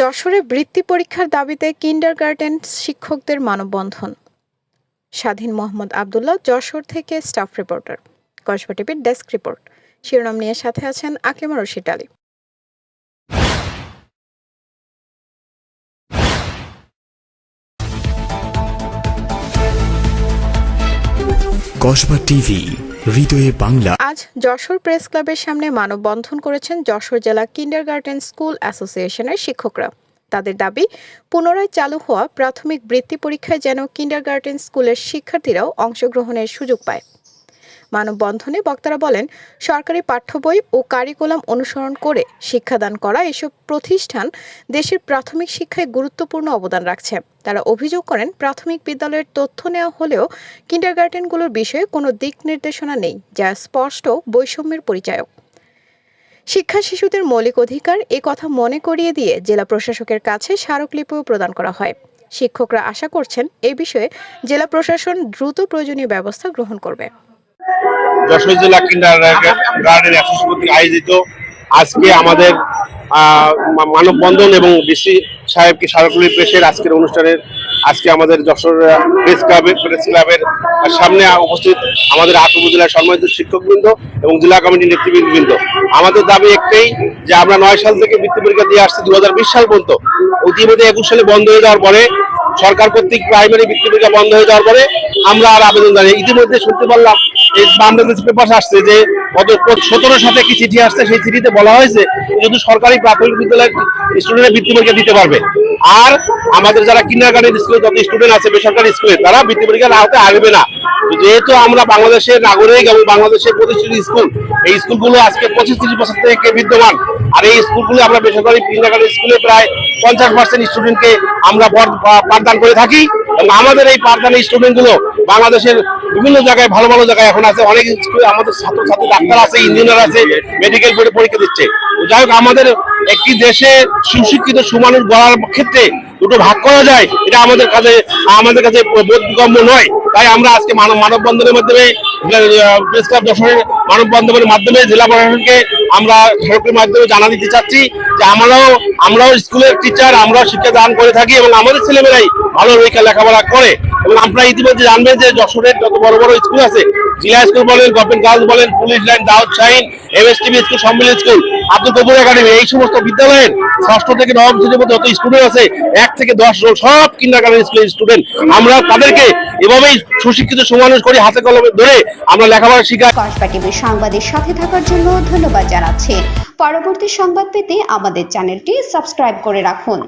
যশোরে বৃত্তি পরীক্ষার দাবিতে কিন্ডারগার্টেন শিক্ষকদের মানববন্ধন। স্বাধীন মোহাম্মদ আবদুল্লাহ, যশোর থেকে স্টাফ রিপোর্টার। কসবা টিভির ডেস্ক রিপোর্ট। শিরোনাম নিয়ে সাথে আছেন আকলিমা রশিদ আলী। কসবা টিভি হৃদয়ে বাংলা। আজ যশোর প্রেস ক্লাবের সামনে মানববন্ধন করেছেন যশোর জেলা কিন্ডারগার্টেন স্কুল অ্যাসোসিয়েশনের শিক্ষকরা। তাদের দাবি, পুনরায় চালু হওয়া প্রাথমিক বৃত্তি পরীক্ষায় যেন কিন্ডারগার্টেন স্কুলের শিক্ষার্থীরাও অংশগ্রহণের সুযোগ পায়। মানববন্ধনে বক্তারা বলেন, সরকারি পাঠ্য বই ও কারিকুলাম অনুসরণ করে শিক্ষাদান করা এসব প্রতিষ্ঠান দেশের প্রাথমিক শিক্ষায় গুরুত্বপূর্ণ অবদান রাখছে। তারা অভিযোগ করেন, প্রাথমিক বিদ্যালয়ের তথ্য নেওয়া হলেও কিন্ডারগার্টেনগুলোর বিষয়ে কোনো দিক নির্দেশনা নেই, যা স্পষ্ট বৈষম্যের পরিচায়ক। শিক্ষা শিশুদের মৌলিক অধিকার এ কথা মনে করিয়ে দিয়ে জেলা প্রশাসকের কাছে স্মারকলিপিও প্রদান করা হয়। শিক্ষকরা আশা করছেন, এ বিষয়ে জেলা প্রশাসন দ্রুত প্রয়োজনীয় ব্যবস্থা গ্রহণ করবে। যশোর জেলা কিন্ডার গার্ডেন অ্যাসোসিয়েশন আয়োজিত আজকে আমাদের মানববন্ধন এবং ডিসি সাহেবকে স্মারকলিপি পেশের আজকের অনুষ্ঠানের আজকে আমাদের যশোর প্রেস ক্লাবের প্রেস ক্লাবের সামনে উপস্থিত আমাদের আট উপজেলার সম্মানিত শিক্ষকবৃন্দ এবং জেলা কমিটির নেতৃবৃন্দ আমাদের দাবি একটাই যে আমরা নয় সাল থেকে বৃত্তি পরীক্ষা দিয়ে আসছি দু হাজার বিশ সাল পর্যন্ত। ইতিমধ্যে একুশ সালে বন্ধ হয়ে যাওয়ার পরে, সরকার কর্তৃক প্রাইমারি বৃত্তি পরীক্ষা বন্ধ হয়ে যাওয়ার পরে আমরা আর আবেদন জানাই। ইতিমধ্যে শুনতে পারলাম সতেরো সাথে কি চিঠি আসছে, সেই চিঠিতে বলা হয়েছে সরকারি প্রাথমিক বৃত্তি পরীক্ষা দিতে পারবে। আর আমাদের যারা স্টুডেন্ট আছে, বেসরকারি স্কুলে তারা বৃত্তি আসবে না। যেহেতু আমরা বাংলাদেশের নাগরিক এবং বাংলাদেশের প্রতিষ্ঠিত স্কুল এই স্কুলগুলো আজকে পঁচিশ ত্রিশ বছর থেকে বিদ্যমান? আর এই স্কুলগুলো আমরা বেসরকারি কিন্ডার স্কুলে প্রায় পঞ্চাশ পার্সেন্ট স্টুডেন্টকে আমরা পাঠদান করে থাকি। এবং আমাদের এই পাঠদানের স্টুডেন্টগুলো বাংলাদেশের বিভিন্ন জায়গায় ভালো ভালো জায়গায় এখন আছে। অনেক আমাদের ছাত্রছাত্রী, ডাক্তার আছে, ইঞ্জিনিয়ার আছে মেডিকেল বোর্ডে পরীক্ষা দিচ্ছে। যাই হোক, আমাদের একটি দেশে সুশিক্ষিত সুমানুষ গড়ার ক্ষেত্রে দুটো ভাগ করা যায়, এটা আমাদের কাছে আমাদের কাছে বোধগম্য নয়। তাই আমরা আজকে মানব মানববন্ধনের মাধ্যমে প্রেস ক্লাব দর্শনের মানববন্ধনের মাধ্যমে জেলা প্রশাসনকে আমরা সড়কের মাধ্যমে জানা দিতে চাচ্ছি যে আমরাও আমরাও স্কুলের টিচার আমরাও শিক্ষা দান করে থাকি এবং আমাদের ছেলেমেয়েরাই ভালো লেখা লেখাপড়া করে। এবং আপনারা ইতিমধ্যে জানবেন যে যশোরের যত বড় বড় স্কুল আছে, জিলা স্কুল বলেন, গভর্নমেন্ট গার্লস বলেন, police line, Daud Shahin M S TV school, সম্মিলিত স্কুল, আব্দুল কপুর একাডেমি, এই সমস্ত বিদ্যালয়ের ষষ্ঠ থেকে নবম শ্রেণির মধ্যে যত স্টুডেন্ট আছে, এক থেকে দশ জন সব কিন্ডার গার্ডেন স্কুলের স্টুডেন্ট আমরা তাদেরকে এভাবেই সুশিক্ষিত, সমানুষ করি হাতে কলমে ধরে আমরা লেখাপড়া শিখাই। সংবাদের সাথে থাকার জন্য ধন্যবাদ জানাচ্ছি। পরবর্তী সংবাদ পেতে আমাদের চ্যানেলটি সাবস্ক্রাইব করে রাখুন।